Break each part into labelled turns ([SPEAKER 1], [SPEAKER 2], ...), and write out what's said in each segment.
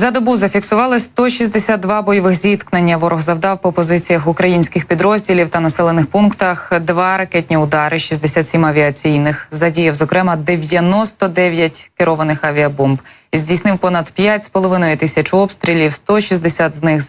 [SPEAKER 1] За добу зафіксували 162 бойових зіткнення. Ворог завдав по позиціях українських підрозділів та населених пунктах два ракетні удари, 67 авіаційних. Задіяв зокрема 99 керованих авіабомб. Здійснив понад 5,5 тисяч обстрілів, 160 з них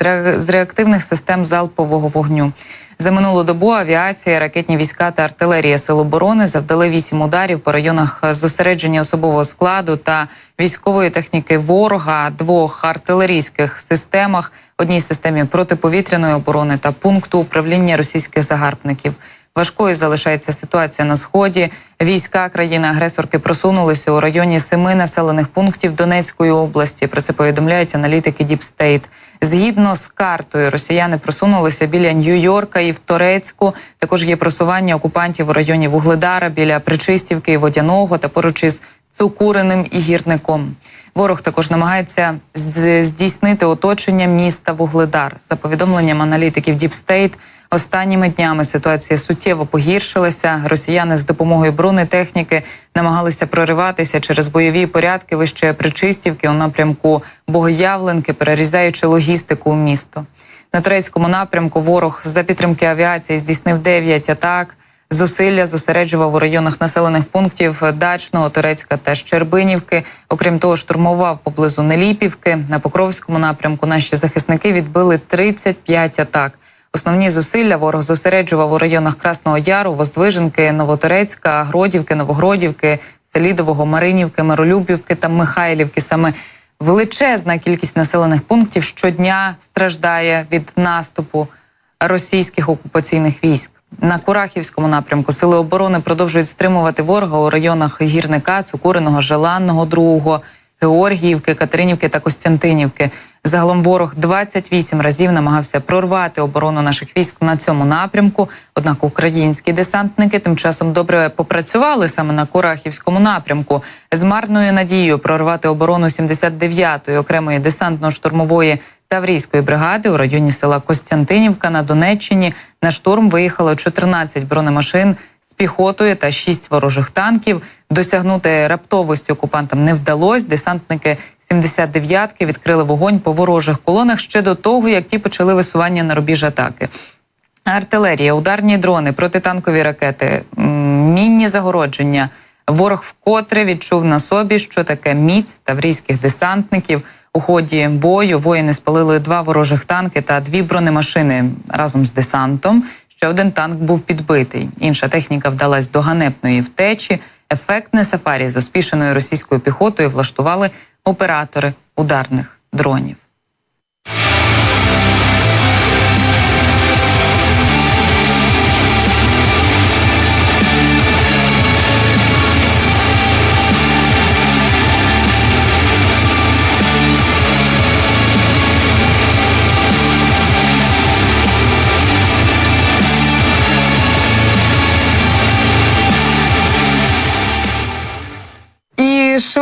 [SPEAKER 1] з реактивних систем залпового вогню. За минулу добу авіація, ракетні війська та артилерія Сил оборони завдали вісім ударів по районах зосередження особового складу та військової техніки ворога, двох артилерійських системах, одній системі протиповітряної оборони та пункту управління російських загарбників. Важкою залишається ситуація на сході. Війська країни-агресорки просунулися у районі семи населених пунктів Донецької області. Про це повідомляють аналітики State. Згідно з картою, росіяни просунулися біля Нью-Йорка і в Торецьку. Також є просування окупантів у районі Вугледара біля Причистівки і Водяного та поруч із Цукуриним і гірником. Ворог також намагається здійснити оточення міста Вугледар. За повідомленням аналітиків State, останніми днями ситуація суттєво погіршилася. Росіяни з допомогою бронетехніки намагалися прориватися через бойові порядки вище Причистівки у напрямку Богоявленки, перерізаючи логістику у місто. На турецькому напрямку ворог за підтримки авіації здійснив 9 атак. Зусилля зосереджував у районах населених пунктів Дачного, Турецька та Щербинівки. Окрім того, штурмував поблизу Неліпівки. На Покровському напрямку наші захисники відбили 35 атак. Основні зусилля ворог зосереджував у районах Красного Яру, Воздвиженки, Новоторецька, Гродівки, Новогродівки, Селідового, Маринівки, Миролюбівки та Михайлівки. Саме величезна кількість населених пунктів щодня страждає від наступу російських окупаційних військ. На Курахівському напрямку сили оборони продовжують стримувати ворога у районах Гірника, Цукуриного, Желанного, Другого, Георгіївки, Катеринівки та Костянтинівки. Загалом ворог 28 разів намагався прорвати оборону наших військ на цьому напрямку. Однак українські десантники тим часом добре попрацювали саме на Курахівському напрямку з марною надією прорвати оборону 79-ї окремої десантно-штурмової Таврійської бригади у районі села Костянтинівка на Донеччині на штурм виїхало 14 бронемашин з піхотою та 6 ворожих танків. Досягнути раптовості окупантам не вдалося. Десантники 79-ки відкрили вогонь по ворожих колонах ще до того, як ті почали висування на рубіж атаки. Артилерія, ударні дрони, протитанкові ракети, мінні загородження. Ворог вкотре відчув на собі, що таке міць таврійських десантників. У ході бою воїни спалили два ворожих танки та дві бронемашини разом з десантом. Ще один танк був підбитий. Інша техніка вдалась до ганебної втечі. Ефектне сафарі заспішеною російською піхотою влаштували оператори ударних дронів.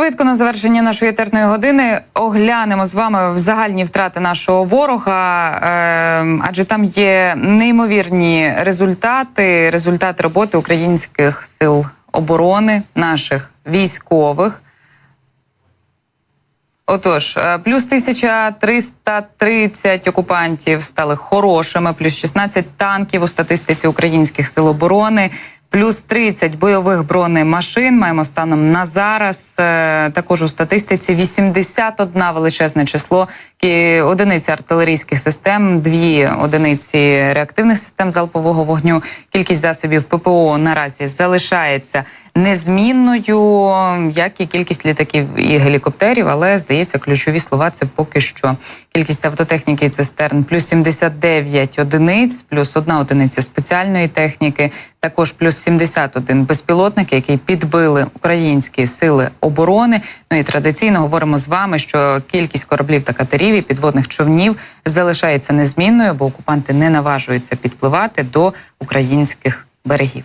[SPEAKER 1] Швидко на завершення нашої етерної години. Оглянемо з вами в загальні втрати нашого ворога, е, адже там є неймовірні результати, результати роботи українських сил оборони, наших військових. Отож, е, плюс 1330 окупантів стали хорошими, плюс 16 танків у статистиці українських сил оборони, плюс 30 бойових бронемашин. Маємо станом на зараз. Е, Також у статистиці 81 величезне число одиниці артилерійських систем, дві одиниці реактивних систем залпового вогню. Кількість засобів ППО наразі залишається незмінною, як і кількість літаків і гелікоптерів. Але здається, ключові слова це поки що кількість автотехніки і цистерн плюс 79 одиниць, плюс одна одиниця спеціальної техніки, також плюс 71 безпілотник, який підбили українські сили оборони. Ну і традиційно говоримо з вами, що кількість кораблів та катерів і підводних човнів залишається незмінною, бо окупанти не наважуються підпливати до українських берегів.